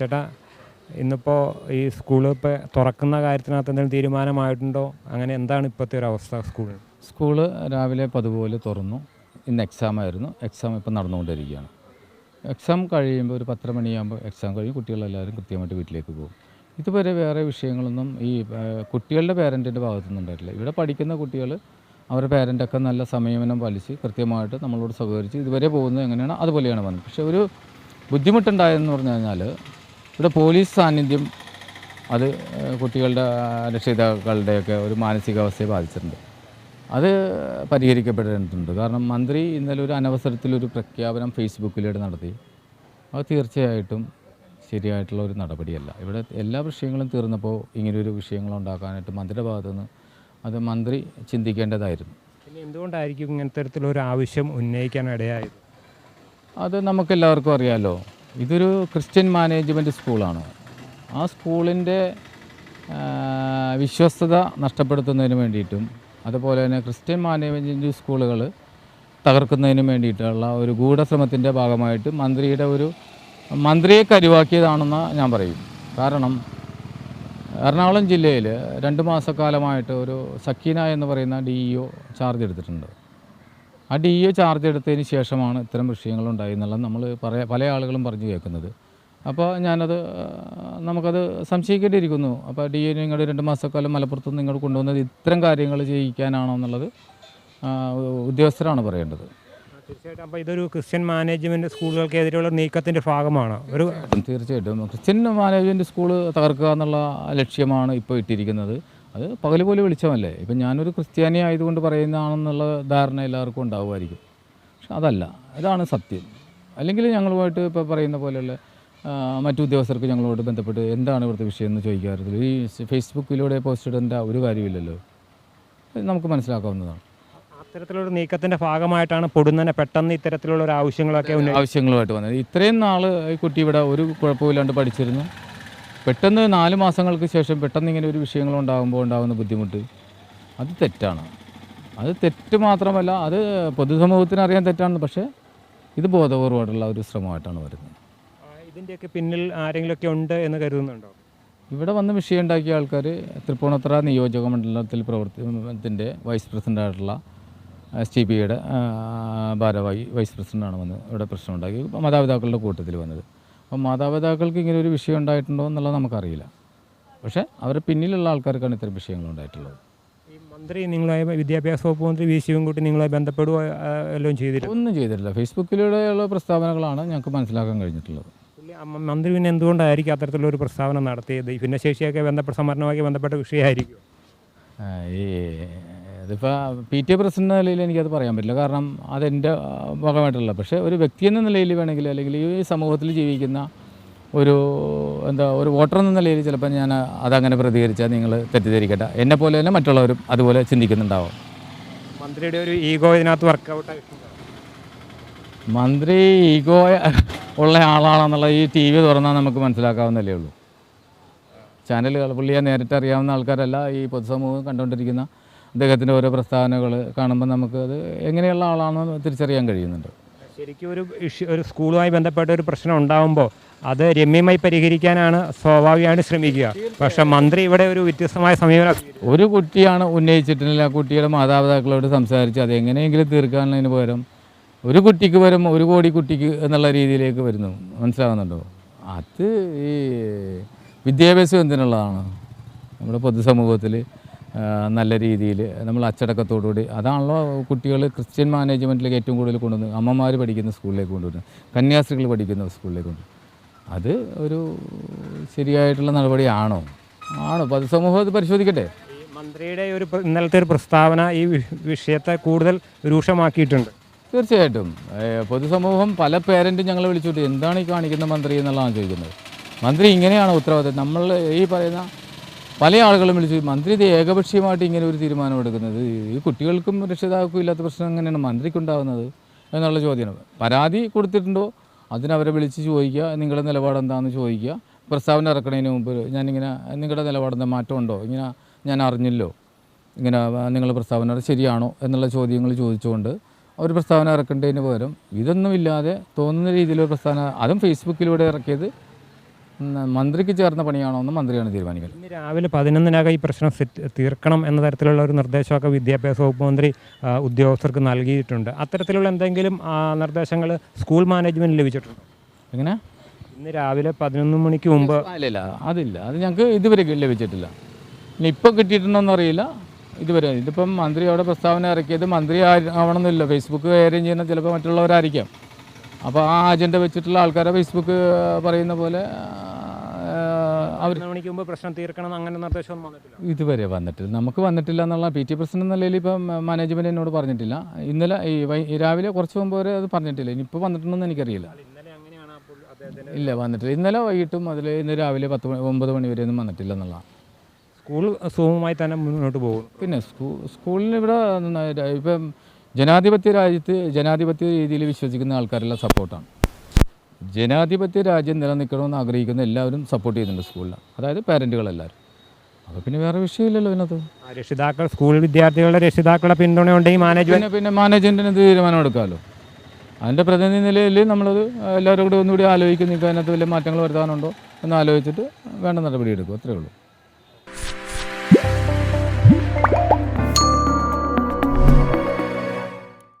ചേട്ടാ ഇന്നിപ്പോൾ ഈ സ്കൂൾ ഇപ്പോൾ തുറക്കുന്ന കാര്യത്തിനകത്ത് എന്തെങ്കിലും തീരുമാനമായിട്ടുണ്ടോ? അങ്ങനെ എന്താണ് ഇപ്പോഴത്തെ ഒരു അവസ്ഥ സ്കൂളിൽ? സ്കൂൾ രാവിലെ പതുപോലെ തുറന്നു. ഇന്ന് എക്സാം ആയിരുന്നു. എക്സാം ഇപ്പം നടന്നുകൊണ്ടിരിക്കുകയാണ് എക്സാം കഴിയുമ്പോൾ ഒരു പത്തര മണിയാകുമ്പോൾ എക്സാം കഴിയും. കുട്ടികളെല്ലാവരും കൃത്യമായിട്ട് വീട്ടിലേക്ക് പോകും. ഇതുവരെ വേറെ വിഷയങ്ങളൊന്നും ഈ കുട്ടികളുടെ പേരന്റിന്റെ ഭാഗത്തുനിന്ന് ഉണ്ടായിട്ടില്ല. ഇവിടെ പഠിക്കുന്ന കുട്ടികൾ അവരുടെ പേരന്റൊക്കെ നല്ല സംയമനം പാലിച്ച് കൃത്യമായിട്ട് നമ്മളോട് സഹകരിച്ച് ഇതുവരെ പോകുന്നത് എങ്ങനെയാണ് അതുപോലെയാണ് വന്നത് പക്ഷേ ഒരു ബുദ്ധിമുട്ടുണ്ടായതെന്ന് പറഞ്ഞു കഴിഞ്ഞാൽ ഇവിടെ പോലീസ് സാന്നിധ്യം അത് കുട്ടികളുടെ രക്ഷിതാക്കളുടെയൊക്കെ ഒരു മാനസികാവസ്ഥയെ ബാധിച്ചിട്ടുണ്ട്. അത് പരിഹരിക്കപ്പെടേണ്ടതുണ്ട് കാരണം മന്ത്രി ഇന്നലെ ഒരു അനവസരത്തിലൊരു പ്രഖ്യാപനം ഫേസ്ബുക്കിലൂടെ നടത്തി. അത് തീർച്ചയായിട്ടും ശരിയായിട്ടുള്ള ഒരു നടപടിയല്ല. ഇവിടെ എല്ലാ വിഷയങ്ങളും തീർന്നപ്പോൾ ഇങ്ങനെയൊരു വിഷയങ്ങൾ ഉണ്ടാക്കാനായിട്ട് മന്ത്രിയുടെ ഭാഗത്തുനിന്ന് അത് മന്ത്രി ചിന്തിക്കേണ്ടതായിരുന്നു. പിന്നെ എന്തുകൊണ്ടായിരിക്കും ഇങ്ങനത്തെ തരത്തിലൊരു ആവശ്യം ഉന്നയിക്കാൻ ഇടയായത് അത് നമുക്കെല്ലാവർക്കും അറിയാമല്ലോ ഇതൊരു ക്രിസ്ത്യൻ മാനേജ്മെന്റ് സ്കൂളാണ്. ആ സ്കൂളിന്റെ വിശ്വസ്തത നഷ്ടപ്പെടുത്തുന്നതിന് വേണ്ടിയിട്ടും അതുപോലെ തന്നെ ക്രിസ്ത്യൻ മാനേജ്മെന്റ് സ്കൂളുകൾ തകർക്കുന്നതിന് വേണ്ടിയിട്ടുള്ള ഒരു ഗൂഢശ്രമത്തിന്റെ ഭാഗമായിട്ട് മന്ത്രിയുടെ ഒരു മന്ത്രിയെ കരുവാക്കിയതാണെന്ന് ഞാൻ പറയും. കാരണം എറണാകുളം ജില്ലയിൽ രണ്ട് മാസക്കാലമായിട്ട് ഒരു സക്കീന എന്ന് പറയുന്ന ഡി ഇ ഒ ചാർജ് എടുത്തിട്ടുണ്ട്. ആ ഡി എ ചാർജ് എടുത്തതിന് ശേഷമാണ് ഇത്തരം വിഷയങ്ങൾ ഉണ്ടായി എന്നുള്ളത് നമ്മൾ പറയാ പല ആളുകളും പറഞ്ഞു കേൾക്കുന്നത്. അപ്പോൾ ഞാനത് നമുക്കത് സംശയിക്കേണ്ടിയിരിക്കുന്നു. അപ്പോൾ ഡി എ നിങ്ങൾ രണ്ട് മാസക്കാലം മലപ്പുറത്ത് നിങ്ങൾ കൊണ്ടുവന്നത് ഇത്തരം കാര്യങ്ങൾ ചെയ്യിക്കാനാണോ എന്നുള്ളത് ഉദ്യോഗസ്ഥരാണ് പറയേണ്ടത്. തീർച്ചയായിട്ടും. അപ്പോൾ ഇതൊരു ക്രിസ്ത്യൻ മാനേജ്മെന്റ് സ്കൂളുകൾക്കെതിരെയുള്ള നീക്കത്തിന്റെ ഭാഗമാണ്. ഒരു തീർച്ചയായിട്ടും. ക്രിസ്ത്യൻ മാനേജ്മെന്റ് സ്കൂൾ തകർക്കുക എന്നുള്ള ലക്ഷ്യമാണ് ഇപ്പോൾ ഇട്ടിരിക്കുന്നത്. അത് പകൽ പോലെ വെളിച്ചമല്ലേ ഇപ്പം ഞാനൊരു ക്രിസ്ത്യാനി ആയതുകൊണ്ട് പറയുന്നതാണെന്നുള്ള ധാരണ എല്ലാവർക്കും ഉണ്ടാവുമായിരിക്കും. പക്ഷെ അതല്ല ഇതാണ് സത്യം. അല്ലെങ്കിൽ ഞങ്ങളുമായിട്ട് ഇപ്പോൾ പറയുന്ന പോലെയുള്ള മറ്റു ഉദ്യോഗസ്ഥർക്ക് ഞങ്ങളോട് ബന്ധപ്പെട്ട് എന്താണ് ഇവിടുത്തെ വിഷയം എന്ന് ചോദിക്കാറില്ല. ഈ ഫേസ്ബുക്കിലൂടെ പോസ്റ്റ് ഇടേണ്ട ഒരു കാര്യമില്ലല്ലോ. നമുക്ക് മനസ്സിലാക്കാവുന്നതാണ്. അത്തരത്തിലൊരു നീക്കത്തിന്റെ ഭാഗമായിട്ടാണ് പൊടുന്നനെ പെട്ടെന്ന് ഇത്തരത്തിലുള്ള ഒരു ആവശ്യങ്ങളൊക്കെ ആവശ്യങ്ങളുമായിട്ട് വന്നത്. ഇത്രയും നാൾ ഈ കുട്ടി ഇവിടെ ഒരു കുഴപ്പമില്ലാണ്ട് പഠിച്ചിരുന്നു. പെട്ടെന്ന് നാല് മാസങ്ങൾക്ക് ശേഷം പെട്ടെന്ന് ഇങ്ങനെ ഒരു വിഷയങ്ങൾ ഉണ്ടാകുമ്പോൾ ഉണ്ടാകുന്ന ബുദ്ധിമുട്ട്. അത് തെറ്റാണ്. അത് തെറ്റ് മാത്രമല്ല അത് പൊതുസമൂഹത്തിന് അറിയാൻ തെറ്റാണ് പക്ഷേ ഇത് ബോധപൂർവമായിട്ടുള്ള ഒരു ശ്രമമായിട്ടാണ് വരുന്നത്. ഇതിന്റെയൊക്കെ പിന്നിൽ ആരെങ്കിലുമൊക്കെ ഉണ്ട് എന്ന് കരുതുന്നുണ്ടോ? ഇവിടെ വന്ന് വിഷയം ഉണ്ടാക്കിയ ആൾക്കാർ തൃപ്പൂണിത്തറ നിയോജക മണ്ഡലത്തിൽ പ്രവർത്തിത്തിന്റെ വൈസ് പ്രസിഡന്റായിട്ടുള്ള എസ് ടി പിയുടെ ഭാരവാഹി വൈസ് പ്രസിഡന്റാണ് വന്ന് ഇവിടെ പ്രശ്നം ഉണ്ടാക്കി മാതാപിതാക്കളുടെ കൂട്ടത്തിൽ വന്നത്. അപ്പോൾ മാതാപിതാക്കൾക്ക് ഇങ്ങനെ ഒരു വിഷയം ഉണ്ടായിട്ടുണ്ടോ എന്നുള്ളത് നമുക്കറിയില്ല. പക്ഷേ അവരുടെ പിന്നിലുള്ള ആൾക്കാർക്കാണ് ഇത്തരം വിഷയങ്ങൾ ഉണ്ടായിട്ടുള്ളത്. ഈ മന്ത്രി നിങ്ങളായ വിദ്യാഭ്യാസ വകുപ്പ് മന്ത്രി വി. ശിവൻകുട്ടി നിങ്ങളെ ബന്ധപ്പെടുക എല്ലാം ചെയ്തിരുന്നു ഒന്നും ചെയ്തിട്ടില്ല. ഫേസ്ബുക്കിലൂടെയുള്ള പ്രസ്താവനകളാണ് ഞങ്ങൾക്ക് മനസ്സിലാക്കാൻ കഴിഞ്ഞിട്ടുള്ളത്. മന്ത്രി പിന്നെ എന്തുകൊണ്ടായിരിക്കും അത്തരത്തിലുള്ള ഒരു പ്രസ്താവന നടത്തിയത്? ഈ ഭിന്നശേഷിയൊക്കെ ബന്ധപ്പെട്ട സംവരണവുമായി ബന്ധപ്പെട്ട വിഷയമായിരിക്കും ഈ ഇതിപ്പോൾ പി ടി എ പ്രസിഡന്റ് എന്ന നിലയിൽ എനിക്കത് പറയാൻ പറ്റില്ല. കാരണം അതെന്റെ ഭാഗമായിട്ടുള്ള പക്ഷേ ഒരു വ്യക്തി എന്ന നിലയിൽ വേണമെങ്കിൽ അല്ലെങ്കിൽ ഈ സമൂഹത്തിൽ ജീവിക്കുന്ന ഒരു എന്താ ഒരു വോട്ടർ എന്ന നിലയിൽ ചിലപ്പോൾ ഞാൻ അതങ്ങനെ പ്രതികരിച്ചാൽ നിങ്ങൾ തെറ്റിദ്ധരിക്കട്ടെ. എന്നെ പോലെ തന്നെ മറ്റുള്ളവരും അതുപോലെ ചിന്തിക്കുന്നുണ്ടാവും. മന്ത്രിയുടെ ഒരു ഈഗോ ഇതിനകത്ത് വർക്കൗട്ട് മന്ത്രി ഈഗോ ഉള്ള ആളാണെന്നുള്ള ഈ ടി വി തുറന്നാൽ നമുക്ക് മനസ്സിലാക്കാവുന്നതല്ലേ ഉള്ളൂ. ചാനലുകൾ പുള്ളിയെ നേരിട്ട് അറിയാവുന്ന ആൾക്കാരല്ല. ഈ പൊതുസമൂഹം കണ്ടുകൊണ്ടിരിക്കുന്ന അദ്ദേഹത്തിന്റെ ഓരോ പ്രസ്താവനകൾ കാണുമ്പോൾ നമുക്ക് അത് എങ്ങനെയുള്ള ആളാണെന്ന് തിരിച്ചറിയാൻ കഴിയുന്നുണ്ട്. ശരിക്കും ഒരു ഇഷ്യൂ ഒരു സ്കൂളുമായി ബന്ധപ്പെട്ട ഒരു പ്രശ്നം ഉണ്ടാകുമ്പോൾ അത് രമ്യമായി പരിഹരിക്കാനാണ് സ്വാഭാവികമായിട്ട് ശ്രമിക്കുക. പക്ഷെ മന്ത്രി ഇവിടെ ഒരു വ്യത്യസ്തമായ സമീപനം ഒരു കുട്ടിയാണ് ഉന്നയിച്ചിട്ടില്ല ആ കുട്ടിയുടെ മാതാപിതാക്കളോട് സംസാരിച്ച് അത് എങ്ങനെയെങ്കിലും തീർക്കാനുള്ളതിന് പകരം ഒരു കുട്ടിക്ക് പകരം ഒരു കോടി കുട്ടിക്ക് എന്നുള്ള രീതിയിലേക്ക് വരുന്നു. മനസ്സിലാകുന്നുണ്ടോ അത് ഈ വിദ്യാഭ്യാസം എന്തിനുള്ളതാണ്? നമ്മുടെ പൊതുസമൂഹത്തിൽ നല്ല രീതിയിൽ നമ്മൾ അച്ചടക്കത്തോടുകൂടി. അതാണല്ലോ കുട്ടികൾ ക്രിസ്ത്യൻ മാനേജ്മെന്റിലേക്ക് ഏറ്റവും കൂടുതൽ കൊണ്ടുവന്ന് അമ്മമാർ പഠിക്കുന്ന സ്കൂളിലേക്ക് കൊണ്ടുവരുന്നത്. കന്യാസ്ത്രീകൾ പഠിക്കുന്ന സ്കൂളിലേക്ക് കൊണ്ടുവരും അത് ഒരു ശരിയായിട്ടുള്ള നടപടിയാണോ? ആണോ? പൊതുസമൂഹം അത് പരിശോധിക്കട്ടെ. മന്ത്രിയുടെ ഒരു ഇന്നലത്തെ ഒരു പ്രസ്താവന ഈ വിഷയത്തെ കൂടുതൽ രൂക്ഷമാക്കിയിട്ടുണ്ട്. തീർച്ചയായിട്ടും. പൊതുസമൂഹം പല പേരന്റും ഞങ്ങളെ വിളിച്ചിട്ട് എന്താണ് ഈ കാണിക്കുന്ന മന്ത്രി എന്നുള്ളതാണ് ചോദിക്കുന്നത്. മന്ത്രി ഇങ്ങനെയാണ് ഉത്തരവാദിത്തം. നമ്മൾ ഈ പറയുന്ന പല ആളുകളും വിളിച്ചു മന്ത്രി ഇത് ഏകപക്ഷീയമായിട്ട് ഇങ്ങനെ ഒരു തീരുമാനം എടുക്കുന്നത്? ഈ കുട്ടികൾക്കും രക്ഷിതാക്കൾക്കും ഇല്ലാത്ത പ്രശ്നം എങ്ങനെയാണ് മന്ത്രിക്കുണ്ടാകുന്നത് എന്നുള്ള ചോദ്യമാണ്. പരാതി കൊടുത്തിട്ടുണ്ടോ? അതിനവരെ വിളിച്ച് ചോദിക്കുക നിങ്ങളുടെ നിലപാട് എന്താണെന്ന് ചോദിക്കുക. പ്രസ്താവന ഇറക്കുന്നതിന് മുമ്പ് ഞാനിങ്ങനെ നിങ്ങളുടെ നിലപാടെന്താ മാറ്റമുണ്ടോ? ഇങ്ങനെ ഞാൻ അറിഞ്ഞില്ലോ. ഇങ്ങനെ നിങ്ങൾ പ്രസ്താവന ശരിയാണോ? എന്നുള്ള ചോദ്യങ്ങൾ ചോദിച്ചുകൊണ്ട് അവർ പ്രസ്താവന ഇറക്കേണ്ടതിന് പകരം ഇതൊന്നുമില്ലാതെ തോന്നുന്ന രീതിയിലൊരു പ്രസ്താവന അതും ഫേസ്ബുക്കിലൂടെ ഇറക്കിയത് മന്ത്രിക്ക് ചേർന്ന പണിയാണോ എന്ന് മന്ത്രിയാണ് തീരുമാനിക്കുന്നത് ഇന്ന് രാവിലെ പതിനൊന്നിനകം ഈ പ്രശ്നം തീർക്കണം എന്ന തരത്തിലുള്ള ഒരു നിർദ്ദേശമൊക്കെ വിദ്യാഭ്യാസ വകുപ്പ് മന്ത്രി ഉദ്യോഗസ്ഥർക്ക് നൽകിയിട്ടുണ്ട്. അത്തരത്തിലുള്ള എന്തെങ്കിലും നിർദ്ദേശങ്ങൾ സ്കൂൾ മാനേജ്മെന്റ് ലഭിച്ചിട്ടുണ്ടോ? എങ്ങനെ? ഇന്ന് രാവിലെ പതിനൊന്ന് മണിക്ക് മുമ്പ് അല്ല അതില്ല. അത് ഞങ്ങൾക്ക് ഇതുവരെ ലഭിച്ചിട്ടില്ല. ഇനി ഇപ്പോൾ കിട്ടിയിട്ടുണ്ടോയെന്ന് അറിയില്ല. ഇതുവരെ ഇതിപ്പം മന്ത്രി അവിടെ പ്രസ്താവന ഇറക്കിയത് മന്ത്രി ആവണമെന്നില്ല. ഫേസ്ബുക്ക് കൈകാര്യം ചെയ്യുന്ന ചിലപ്പോൾ മറ്റുള്ളവരായിരിക്കാം. അപ്പോൾ ആ അജണ്ട വെച്ചിട്ടുള്ള ആൾക്കാരെ ഫേസ്ബുക്ക് പറയുന്ന പോലെ പതിനൊന്ന് മണിക്ക് മുമ്പ് പ്രശ്നം തീർക്കണം അങ്ങനെ നിർദ്ദേശമൊന്നും വന്നിട്ടില്ല. ഇതുവരെ വന്നിട്ടില്ല. നമുക്ക് വന്നിട്ടില്ല എന്നുള്ള പി ടി പ്രസിഡന്റ് എന്ന നിലയിൽ ഇപ്പം മാനേജ്മെന്റ് എന്നോട് പറഞ്ഞിട്ടില്ല. ഇന്നലെ ഈ രാവിലെ കുറച്ച് മുമ്പ് വരെ അത് പറഞ്ഞിട്ടില്ല. ഇനിയിപ്പോൾ വന്നിട്ടുണ്ടെന്ന് എനിക്കറിയില്ല. ഇല്ല വന്നിട്ടില്ല. ഇന്നലെ വൈകിട്ടും അതിൽ ഇന്ന് രാവിലെ പത്ത് മണി ഒമ്പത് മണി വരെ ഒന്നും വന്നിട്ടില്ല എന്നുള്ള. സ്കൂൾ സുഖമായി തന്നെ മുന്നോട്ട് പോകും. പിന്നെ സ്കൂ സ്കൂളിൽ ഇവിടെ ഇപ്പം ജനാധിപത്യ രാജ്യത്ത് ജനാധിപത്യ രീതിയിൽ വിശ്വസിക്കുന്ന ആൾക്കാരെല്ലാം സപ്പോർട്ടാണ്. ജനാധിപത്യ രാജ്യം നിലനിൽക്കണമെന്ന് ആഗ്രഹിക്കുന്ന എല്ലാവരും സപ്പോർട്ട് ചെയ്യുന്നുണ്ട് സ്കൂളിൽ അതായത് പാരന്റുകളെല്ലാവരും അപ്പോൾ പിന്നെ വേറെ വിഷയമില്ലല്ലോ ഇതിനകത്ത് രക്ഷിതാക്കൾ സ്കൂൾ വിദ്യാർത്ഥികളുടെ രക്ഷിതാക്കളുടെ പിന്തുണയുണ്ടെങ്കിൽ മാനേജ്മെന്റ് പിന്നെ പിന്നെ മാനേജ്മെന്റിന് എന്ത് തീരുമാനം എടുക്കാമല്ലോ അതിന്റെ പ്രതിനിധി നിലയിൽ നമ്മളത് എല്ലാവരും കൂടി ഒന്നുകൂടി ആലോചിക്കും നിങ്ങൾക്ക് അതിനകത്ത് വലിയ മാറ്റങ്ങൾ വരുത്താനുണ്ടോ എന്ന് ആലോചിച്ചിട്ട് വേണ്ട നടപടി എടുക്കും. അത്രയേ ഉള്ളൂ.